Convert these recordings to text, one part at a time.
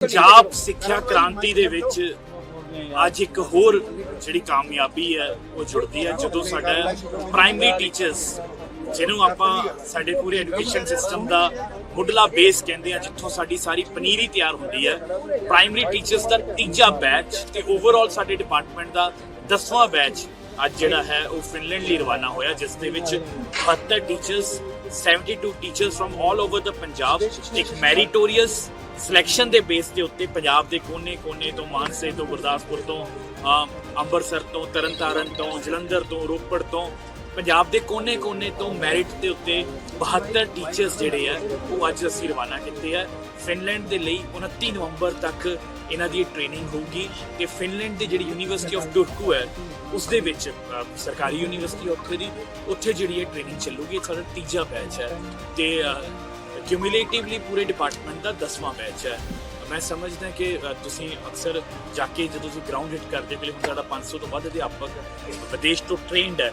ਪੰਜਾਬ ਸਿੱਖਿਆ ਕ੍ਰਾਂਤੀ ਦੇ ਵਿੱਚ ਅੱਜ ਇੱਕ ਹੋਰ ਜਿਹੜੀ ਕਾਮਯਾਬੀ ਹੈ, ਉਹ ਜੁੜਦੀ ਹੈ। ਜਦੋਂ ਸਾਡਾ ਪ੍ਰਾਇਮਰੀ ਟੀਚਰਸ ਜਿਹਨੂੰ ਆਪਾਂ ਸਾਡੇ ਪੂਰੇ ਐਜੂਕੇਸ਼ਨ ਸਿਸਟਮ ਦਾ ਮੁੱਢਲਾ ਬੇਸ ਕਹਿੰਦੇ ਆ ਜਿੱਥੋਂ ਸਾਡੀ ਸਾਰੀ ਪਨੀਰੀ ਤਿਆਰ ਹੁੰਦੀ ਹੈ ਪ੍ਰਾਇਮਰੀ ਟੀਚਰਸ ਦਾ ਤੀਜਾ ਬੈਚ ਤੇ ਓਵਰਆਲ ਸਾਡੇ ਡਿਪਾਰਟਮੈਂਟ ਦਾ 10ਵਾਂ ਬੈਚ ਅੱਜ ਜਿਹੜਾ ਹੈ ਉਹ ਫਿਨਲੈਂਡ ਲਈ ਰਵਾਨਾ ਹੋਇਆ, ਜਿਸ ਦੇ ਵਿੱਚ 72 ਟੀਚਰਸ 72 ਟੀਚਰਸ ਫਰਮ 올 ਓਵਰ ਦਾ ਪੰਜਾਬ ਇੱਕ ਮੈਰੀਟੋਰੀਅਸ ਸਿਲੈਕਸ਼ਨ ਦੇ ਬੇਸ ਦੇ ਉੱਤੇ ਪੰਜਾਬ ਦੇ ਕੋਨੇ-ਕੋਨੇ ਤੋਂ ਮਾਨਸੇ ਤੋਂ ਗੁਰਦਾਸਪੁਰ ਤੋਂ ਅੰਮ੍ਰਿਤਸਰ ਤੋਂ, ਤਰਨਤਾਰਨ ਤੋਂ, ਜਲੰਧਰ ਤੋਂ, ਰੋਪੜ ਤੋਂ ਪੰਜਾਬ ਦੇ ਕੋਨੇ-ਕੋਨੇ ਤੋਂ ਮੈਰਿਟ ਦੇ ਉੱਤੇ 72 ਟੀਚਰਸ ਜਿਹੜੇ ਆ, ਉਹ ਅੱਜ ਅਸੀਂ ਰਵਾਨਾ ਕੀਤੇ ਆ। ਫਿਨਲੈਂਡ ਦੇ ਲਈ 29 ਨਵੰਬਰ ਤੱਕ ਇਹਨਾਂ ਦੀ ਟ੍ਰੇਨਿੰਗ ਹੋਊਗੀ ਤੇ ਫਿਨਲੈਂਡ ਦੀ ਜਿਹੜੀ ਯੂਨੀਵਰਸਿਟੀ ਆਫ ਟੁਰਕੂ ਹੈ ਉਸ ਦੇ ਵਿੱਚ ਸਰਕਾਰੀ ਯੂਨੀਵਰਸਿਟੀ ਉੱਥੇ ਦੀ, ਉੱਥੇ ਜਿਹੜੀ ਇਹ ਟ੍ਰੇਨਿੰਗ ਚੱਲੂਗੀ ਇਹ ਸਾਡਾ ਤੀਜਾ ਬੈਚ ਹੈ। ਤੇ ਕਿਊਮੂਲੇਟਿਵਲੀ ਪੂਰੇ ਡਿਪਾਰਟਮੈਂਟ ਦਾ 10ਵਾਂ ਬੈਚ ਹੈ। ਮੈਂ ਸਮਝਦਾ ਕਿ ਤੁਸੀਂ ਅਕਸਰ ਜਾ ਕੇ ਜਦੋਂ ਤੁਸੀਂ ਗਰਾਊਂਡ ਹਿੱਟ ਕਰਦੇ ਹੋ ਕਿ ਹੁਣ ਸਾਡਾ 500 ਤੋਂ ਵੱਧ ਅਧਿਆਪਕ ਵਿਦੇਸ਼ ਤੋਂ ਟ੍ਰੇਨਡ ਹੈ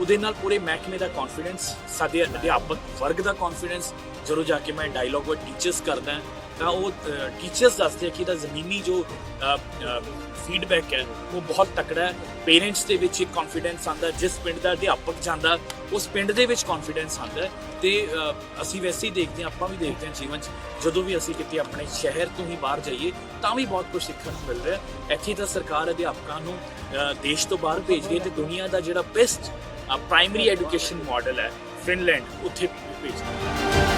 ਉਹਦੇ ਨਾਲ ਪੂਰੇ ਮਹਿਕਮੇ ਦਾ ਕੌਨਫੀਡੈਂਸ ਸਾਡੇ ਅਧਿਆਪਕ ਵਰਗ ਦਾ ਕੌਨਫੀਡੈਂਸ ਜਦੋਂ ਜਾ ਕੇ ਮੈਂ ਡਾਇਲੌਗ ਵਿਦ ਟੀਚਰਸ ਕਰਦਾ ਤਾਂ ਉਹ ਟੀਚਰਸ ਦੱਸਦੇ ਆ ਕਿ ਇਹਦਾ ਜ਼ਮੀਨੀ ਜੋ ਫੀਡਬੈਕ ਹੈ, ਉਹ ਬਹੁਤ ਤਕੜਾ ਹੈ। ਪੇਰੈਂਟਸ ਦੇ ਵਿੱਚ ਇੱਕ ਕੌਨਫੀਡੈਂਸ ਆਂਦਾ ਜਿਸ ਪਿੰਡ ਦਾ ਅਧਿਆਪਕ ਜਾਂਦਾ, ਉਸ ਪਿੰਡ ਦੇ ਵਿੱਚ ਕੌਨਫੀਡੈਂਸ ਆਂਦਾ ਹੈ। ਤੇ ਅਸੀਂ ਵੈਸੇ ਹੀ ਦੇਖਦੇ ਹਾਂ, ਆਪਾਂ ਵੀ ਦੇਖਦੇ ਹਾਂ ਜੀਵਨ 'ਚ, ਜਦੋਂ ਵੀ ਅਸੀਂ ਕਿਤੇ ਆਪਣੇ ਸ਼ਹਿਰ ਤੋਂ ਹੀ ਬਾਹਰ ਜਾਈਏ, ਤਾਂ ਵੀ ਬਹੁਤ ਕੁਝ ਸਿੱਖਣ ਨੂੰ ਮਿਲ ਰਿਹਾ ਇੱਥੇ ਤਾਂ ਸਰਕਾਰ ਅਧਿਆਪਕਾਂ ਨੂੰ ਦੇਸ਼ ਤੋਂ ਬਾਹਰ ਭੇਜ ਰਹੀ ਹੈ ਤੇ ਦੁਨੀਆ ਦਾ ਜਿਹੜਾ ਬੈਸਟ ਪ੍ਰਾਇਮਰੀ ਐਜੂਕੇਸ਼ਨ ਮਾਡਲ ਹੈ ਫਿਨਲੈਂਡ ਉੱਥੇ ਭੇਜ ਰਹੀ ਹੈ।